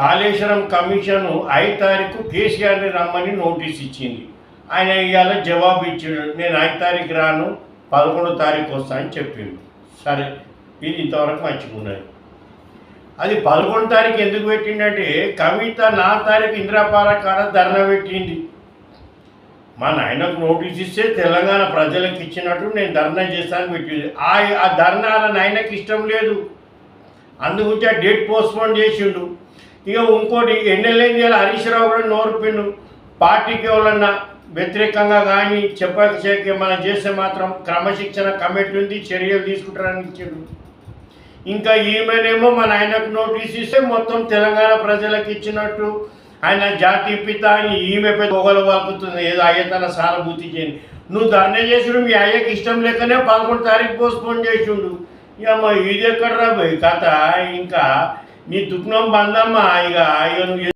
Kaleshwaram commission ఐదు తారీఖు కేసీఆర్ని రమ్మని నోటీస్ ఇచ్చింది. ఆయన ఇవాళ జవాబు ఇచ్చాడు. నేను ఐదు తారీఖు రాను పదకొండో తారీఖు వస్తా అని సరే ఇది ఇంతవరకు మంచిగున్నది అది పదకొండు తారీఖు ఎందుకు పెట్టిండంటే కవిత నా తారీఖు ఇందిరాపాలకాడ ధర్నా పెట్టింది. మా నాయనకు నోటీస్ ఇస్తే తెలంగాణ ప్రజలకు ఇచ్చినట్టు నేను ధర్నా చేస్తాను పెట్టింది. ఆ ఆ ధర్నా నాయనకి ఇష్టం లేదు. అందుగురించి ఆ డేట్ పోస్ట్పోన్ చేసిండు. ఇక ఇంకోటి ఎన్నెల్లేంది చేయాలి హరీష్ రావు కూడా నోరుపిండు పార్టీకి ఎవరన్నా వ్యతిరేకంగా కానీ చెప్పక చేయక మనం చేస్తే మాత్రం క్రమశిక్షణ కమిటీ ఉంది చర్యలు తీసుకుంటారని ఇచ్చిండు. ఇంకా ఈమెనేమో మన ఆయనకు నోటీస్ ఇస్తే మొత్తం తెలంగాణ ప్రజలకు ఇచ్చినట్టు ఆయన జాతి పిత అని ఈమె పెద్ద పొగలు వాకుతుంది ఏదో అయ్యతన సానుభూతి చేయని. నువ్వు ధర్నా చేసిండు మీ అయ్యకి ఇష్టం లేకనే పదకొండు తారీఖు పోస్ట్పోన్ చేసిండు. ఇక మా ఇది ఎక్కడ రాబోయే కథ? ఇంకా నీ దుఃఖం బందమ్మా ఇక ఇక నువ్వు